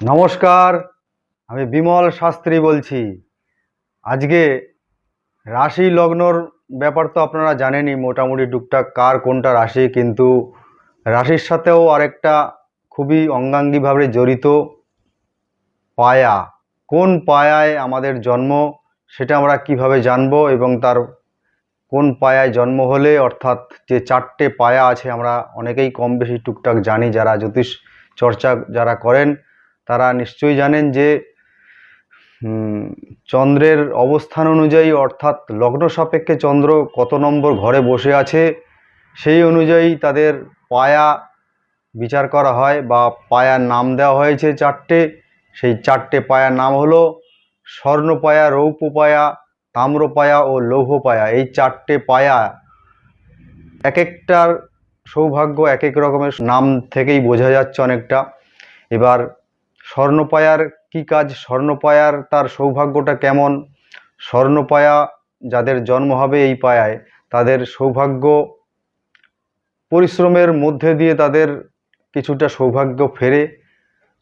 নমস্কার, আমি বিমল শাস্ত্রী বলছি। আজকে রাশি লগ্নর ব্যাপার তো আপনারা জানেনই, মোটামুটি টুকটাক কার কোনটা রাশি, কিন্তু রাশির সাথেও আরেকটা খুবই অঙ্গাঙ্গিভাবে জড়িত পায়া। কোন পায়ায় আমাদের জন্ম, সেটা আমরা কীভাবে জানব এবং তার কোন পায়ায় জন্ম হলে, অর্থাৎ যে চারটে পায়া আছে, আমরা অনেকেই কম বেশি টুকটাক জানি, যারা জ্যোতিষ চর্চা যারা করেন তারা নিশ্চয়ই জানেন যে চন্দ্রের অবস্থান অনুযায়ী অর্থাৎ লগ্ন সাপেক্ষে চন্দ্র কত নম্বর ঘরে বসে আছে, সেই অনুযায়ী তাদের পায়া বিচার করা হয় বা পায়ার নাম দেওয়া হয়েছে চারটে। সেই চারটে পায়ার নাম হলো স্বর্ণপায়া, রৌপ্যপায়া, তাম্রপায়া ও লৌহপায়া। এই চারটে পায়া এক একটার সৌভাগ্য এক এক রকমের নাম থেকেই বোঝা যাচ্ছে অনেকটা। এবার স্বর্ণপায়ার কি কাজ? স্বর্ণপায়ার তার সৌভাগ্যটা কেমন? স্বর্ণপায়া যাদের জন্ম হবে এই পায়ায়, তাদের সৌভাগ্য পরিশ্রমের মধ্যে দিয়ে তাদের কিছুটা সৌভাগ্য ফেরে।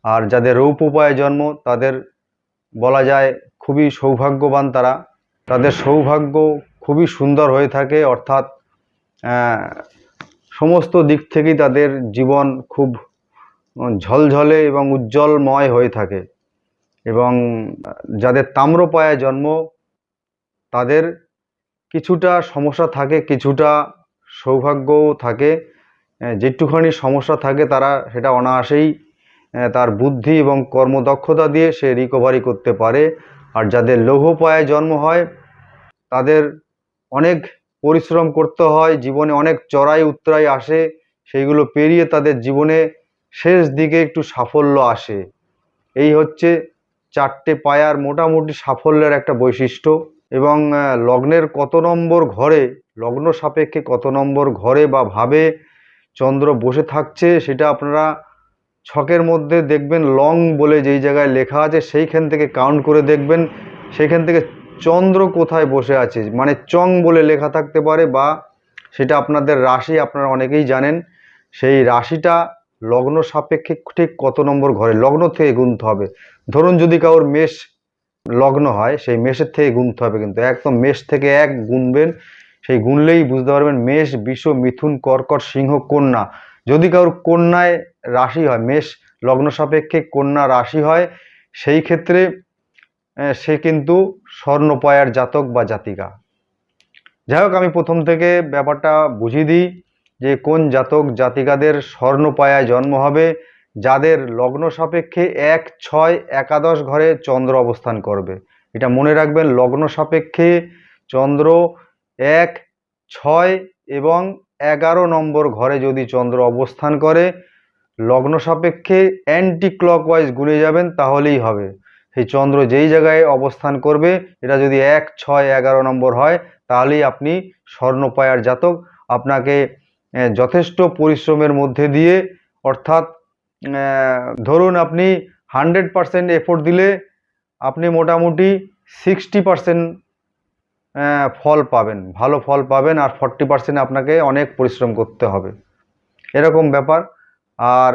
আর যাদের রৌপ্যপায়ে জন্ম, তাদের বলা যায় খুবই সৌভাগ্যবান তারা। তাদের সৌভাগ্য খুবই সুন্দর হয়ে থাকে, অর্থাৎ সমস্ত দিক থেকেই তাদের জীবন খুব ঝলঝলে এবং উজ্জ্বলময় হয়ে থাকে। এবং যাদের তাম্রপায়ে জন্ম, তাদের কিছুটা সমস্যা থাকে, কিছুটা সৌভাগ্যও থাকে। যেটুখানি সমস্যা থাকে তারা সেটা অনায়াসেই তার বুদ্ধি এবং কর্মদক্ষতা দিয়ে সে রিকভারি করতে পারে। আর যাদের লৌহপায়ে জন্ম হয়, তাদের অনেক পরিশ্রম করতে হয়, জীবনে অনেক চড়াই উত্তরাই আসে, সেইগুলো পেরিয়ে তাদের জীবনে শেষ দিকে একটু সাফল্য আসে। এই হচ্ছে চারটে পায়ার মোটামুটি সাফল্যের একটা বৈশিষ্ট্য এবং লগ্নের কত নম্বর ঘরে, লগ্ন সাপেক্ষে কত নম্বর ঘরে বা ভাবে চন্দ্র বসে থাকছে সেটা আপনারা ছকের মধ্যে দেখবেন, লং বলে যেই জায়গায় লেখা আছে সেইখান থেকে কাউন্ট করে দেখবেন, সেইখান থেকে চন্দ্র কোথায় বসে আছে মানে চং বলে লেখা থাকতে পারে বা সেটা আপনাদের রাশি আপনারা অনেকেই জানেন, সেই রাশিটা লগ্ন সাপেক্ষে ঠিক কত নম্বর ঘরে? লগ্ন থেকে গুনতে হবে। ধরুন যদি কারোর মেষ লগ্ন হয়, সেই মেষের থেকে গুনতে হবে কিন্তু। একদম মেষ থেকে এক গুনবেন, সেই গুনলেই বুঝতে পারবেন মেষ, বিষ, মিথুন, কর্কট, সিংহ, কন্যা। যদি কারোর কন্যায় রাশি হয়, মেষ লগ্ন সাপেক্ষে কন্যা রাশি হয়, সেই ক্ষেত্রে সে কিন্তু স্বর্ণপায়ার জাতক বা জাতিকা। যাই হোক, আমি প্রথম থেকে ব্যাপারটা বুঝিয়ে দিই। যে কোন জাতক জাতিকাদের স্বর্ণপায়ায় জন্ম হবে, যাদের লগ্ন সাপেক্ষে এক ছয় একাদশ ঘরে চন্দ্র অবস্থান করবে। এটা মনে রাখবেন, লগ্ন সাপেক্ষে চন্দ্র এক, ছয় এবং এগারো নম্বর ঘরে যদি চন্দ্র অবস্থান করে, লগ্ন সাপেক্ষে অ্যান্টি ক্লকওয়াইজ ঘুরে যাবেন, তাহলেই হবে। সেই চন্দ্র যেই জায়গায় অবস্থান করবে, এটা যদি এক, ছয়, এগারো নম্বর হয়, তাহলেই আপনি স্বর্ণপায়ার জাতক। আপনাকে যথেষ্ট পরিশ্রমের মধ্যে দিয়ে, অর্থাৎ ধরুন আপনি হান্ড্রেড পারসেন্ট এফোর্ট দিলে আপনি মোটামুটি সিক্সটি পারসেন্ট ফল পাবেন, ভালো ফল পাবেন আর ফর্টি পারসেন্ট আপনাকে অনেক পরিশ্রম করতে হবে। এরকম ব্যাপার। আর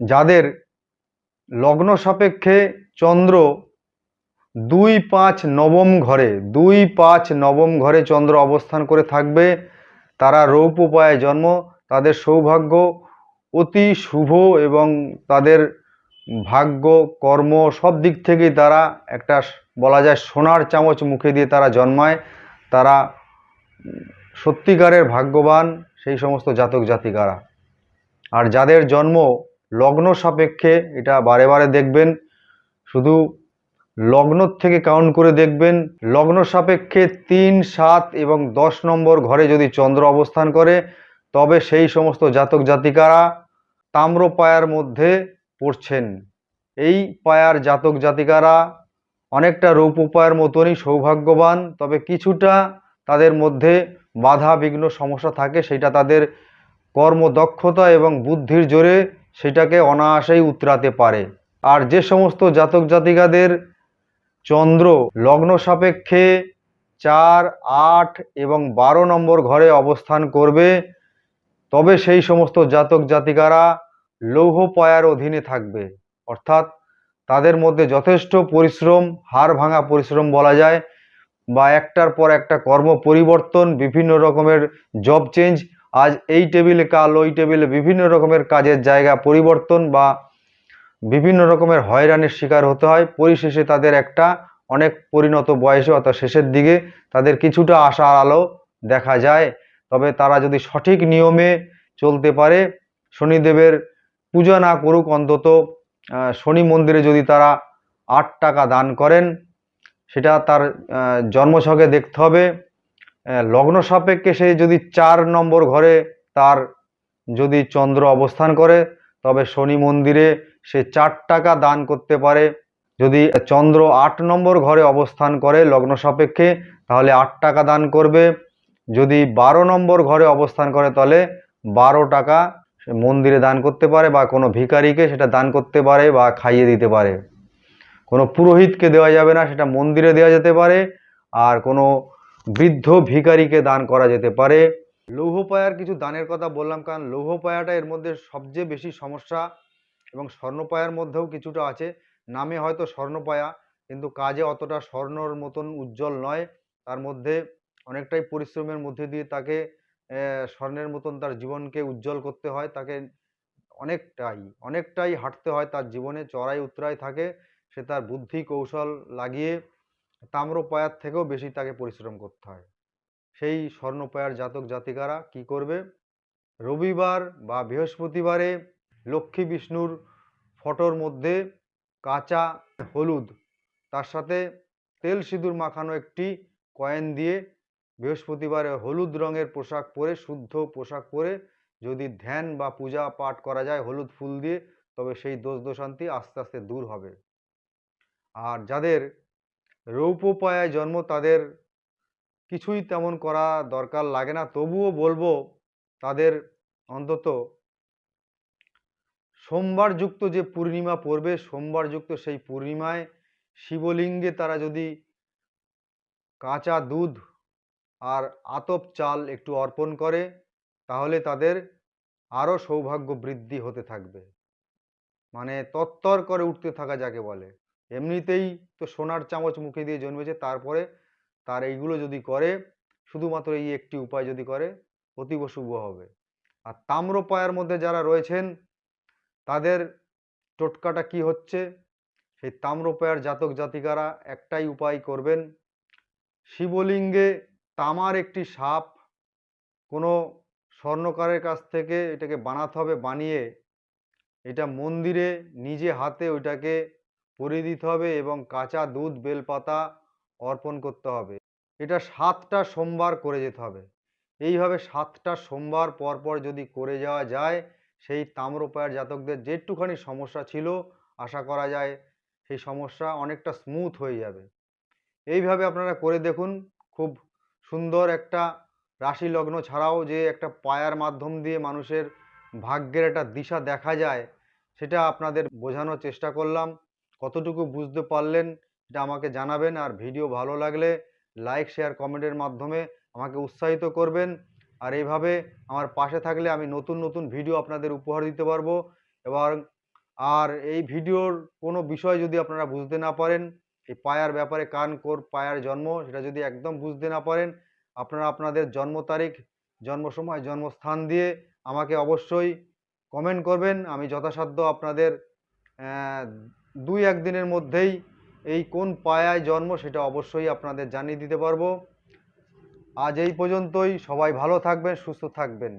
যাদের লগ্ন সাপেক্ষে চন্দ্র দুই পাঁচ নবম ঘরে, দুই পাঁচ নবম ঘরে চন্দ্র অবস্থান করে থাকবে তারা রৌপ্যপায়ে জন্ম, তাদের সৌভাগ্য অতি শুভ এবং তাদের ভাগ্য, কর্ম সব দিক থেকেই তারা একটা বলা যায় সোনার চামচ মুখে দিয়ে তারা জন্মায়। তারা সত্যিকারের ভাগ্যবান সেই সমস্ত জাতক জাতিকারা। আর যাদের জন্ম লগ্ন সাপেক্ষে, এটা বারে বারে দেখবেন। শুধু লগ্ন থেকে কাউন্ট করে দেখবেন, লগ্ন সাপেক্ষে তিন, সাত এবং দশ নম্বর ঘরে যদি চন্দ্র অবস্থান করে, তবে সেই সমস্ত জাতক জাতিকারা তাম্র পায়ার মধ্যে পড়ছেন। এই পায়ার জাতক জাতিকারা অনেকটা রৌপ পায়ার মতনই সৌভাগ্যবান, তবে কিছুটা তাদের মধ্যে বাধা বিঘ্ন সমস্যা থাকে, সেটা তাদের কর্মদক্ষতা এবং বুদ্ধির জোরে সেটাকে অনায়াসেই উতরাতে পারে। আর যে সমস্ত জাতক জাতিকাদের চন্দ্র লগ্ন সাপেক্ষে চার, আট এবং বারো নম্বর ঘরে অবস্থান করবে। তবে সেই সমস্ত জাতক জাতিকারা লৌহ পায়ার অধীনে থাকবে। অর্থাৎ তাদের মধ্যে যথেষ্ট পরিশ্রম, হাড় ভাঙা পরিশ্রম বলা যায়, বা একটার পর একটা কর্ম পরিবর্তন, বিভিন্ন রকমের জব চেঞ্জ আজ এই টেবিলে কাল ওই টেবিলে বিভিন্ন রকমের কাজের জায়গা পরিবর্তন বা বিভিন্ন রকমের হয়রানির শিকার হতে হয়। পরিশেষে তাদের একটা অনেক পরিণত বয়সে অর্থাৎ শেষের দিকে তাদের কিছুটা আশার আলো দেখা যায়। তবে তারা যদি সঠিক নিয়মে চলতে পারে, শনিদেবের পূজা না করুক, অন্তত শনি মন্দিরে যদি তারা আট টাকা দান করেন, সেটা তার জন্মছকে দেখতে হবে। লগ্ন সাপেক্ষে সে যদি চার নম্বর ঘরে তার যদি চন্দ্র অবস্থান করে তবে শনি মন্দিরে সে চার টাকা দান করতে পারে। যদি চন্দ্র আট নম্বর ঘরে অবস্থান করে লগ্ন সাপেক্ষে, তাহলে আট টাকা দান করবে। যদি বারো নম্বর ঘরে অবস্থান করে, তাহলে বারো টাকা মন্দিরে দান করতে পারে বা কোনো ভিখারিকে সেটা দান করতে পারে বা খাইয়ে দিতে পারে। কোনো পুরোহিতকে দেওয়া যাবে না, সেটা মন্দিরে দেওয়া যেতে পারে। আর কোনো বৃদ্ধ ভিখারিকে দান করা যেতে পারে। লৌহপায়ার কিছু দানের কথা বললাম, কারণ লৌহপায়াটা এর মধ্যে সবচেয়ে বেশি সমস্যা এবং স্বর্ণপায়ার মধ্যেও কিছুটা আছে। নামে হয়তো স্বর্ণপায়া, কিন্তু কাজে অতটা স্বর্ণর মতন উজ্জ্বল নয়। তার মধ্যে অনেকটাই পরিশ্রমের মধ্যে দিয়ে তাকে স্বর্ণের মতন তার জীবনকে উজ্জ্বল করতে হয়। তাকে অনেকটাই অনেকটাই হাঁটতে হয় তার জীবনে, চড়াই উতরাই থাকে, সে তার বুদ্ধি কৌশল লাগিয়ে তাম্রপায়ার থেকেও বেশি তাকে পরিশ্রম করতে হয়। সেই স্বর্ণপায়ার জাতক জাতিকারা কি করবে? রবিবার বা বৃহস্পতিবারে লক্ষ্মী বিষ্ণুর ফটোর মধ্যে কাঁচা হলুদ, তার সাথে তেল সিঁদুর মাখানো একটি কয়েন দিয়ে বৃহস্পতিবারে হলুদ রঙের পোশাক পরে, শুদ্ধ পোশাক পরে যদি ধ্যান বা পূজা পাঠ করা যায় হলুদ ফুল দিয়ে, তবে সেই দোষ দোষান্তি আস্তে আস্তে দূর হবে। আর যাদের রৌপপায়ায় জন্ম তাদের কিছুই তেমন করা দরকার লাগে না। তবুও বলব, তাদের অন্তত সোমবার যুক্ত যে পূর্ণিমা পড়বে সোমবার যুক্ত সেই পূর্ণিমায় শিবলিঙ্গে তারা যদি কাঁচা দুধ আর আতপ চাল একটু অর্পণ করে, তাহলে তাদের আরও সৌভাগ্য বৃদ্ধি হতে থাকবে। মানে তত্তর করে উঠতে থাকা যাকে বলে। এমনিতেই তো সোনার চামচ মুখে দিয়ে জন্মেছে, তারপরে তার এইগুলো যদি করে, শুধুমাত্র এই একটি উপায় যদি করে, অতীব শুভ হবে। আর তাম্রপায়ার মধ্যে যারা রয়েছেন, তাদের টোটকাটা কি হচ্ছে? সেই তাম্রপায়ার জাতক জাতিকারা একটাই উপায় করবেন, শিবলিঙ্গে তামার একটি সাপ কোনো স্বর্ণকারের কাছ থেকে এটাকে বানাতে হবে, বানিয়ে এটা মন্দিরে নিজে হাতে ওইটাকে পরিয়ে দিতে হবে এবং কাঁচা দুধ, বেলপাতা অর্পণ করতে হবে। এটা সাতটা সোমবার করে যেতে হবে। এইভাবে সাতটা সোমবার পর পর যদি করে যাওয়া যায়, সেই তাম্রপায়ের জাতকদের যেটুখানি সমস্যা ছিল, আশা করা যায় সেই সমস্যা অনেকটা স্মুথ হয়ে যাবে। এইভাবে আপনারা করে দেখুন, খুব সুন্দর একটা রাশি লগ্ন ছাড়াও যে একটা পায়ার মাধ্যম দিয়ে মানুষের ভাগ্যের একটা দিশা দেখা যায়, সেটা আপনাদের বোঝানোর চেষ্টা করলাম। কতটুকু বুঝতে পারলেন এটা আমাকে জানাবেন আর ভিডিও ভালো লাগলে লাইক, শেয়ার, কমেন্টের মাধ্যমে আমাকে উৎসাহিত করবেন। আর এইভাবে আমার পাশে থাকলে আমি নতুন নতুন ভিডিও আপনাদের উপহার দিতে পারব। এবং আর এই ভিডিওর কোনো বিষয় যদি আপনারা বুঝতে না পারেন, এই পায়ার ব্যাপারে কান কোর পায়ার জন্ম, সেটা যদি একদম বুঝতে না পারেন, আপনারা আপনাদের জন্ম তারিখ, জন্ম সময়, জন্মস্থান দিয়ে আমাকে অবশ্যই কমেন্ট করবেন। আমি যথাসাধ্য আপনাদের দুই, একদিনের মধ্যেই এই কোন পায়ায় জন্ম সেটা অবশ্যই আপনাদের জানিয়ে দিতে পারব। আজ এই পর্যন্তই, সবাই ভালো থাকবেন, সুস্থ থাকবেন।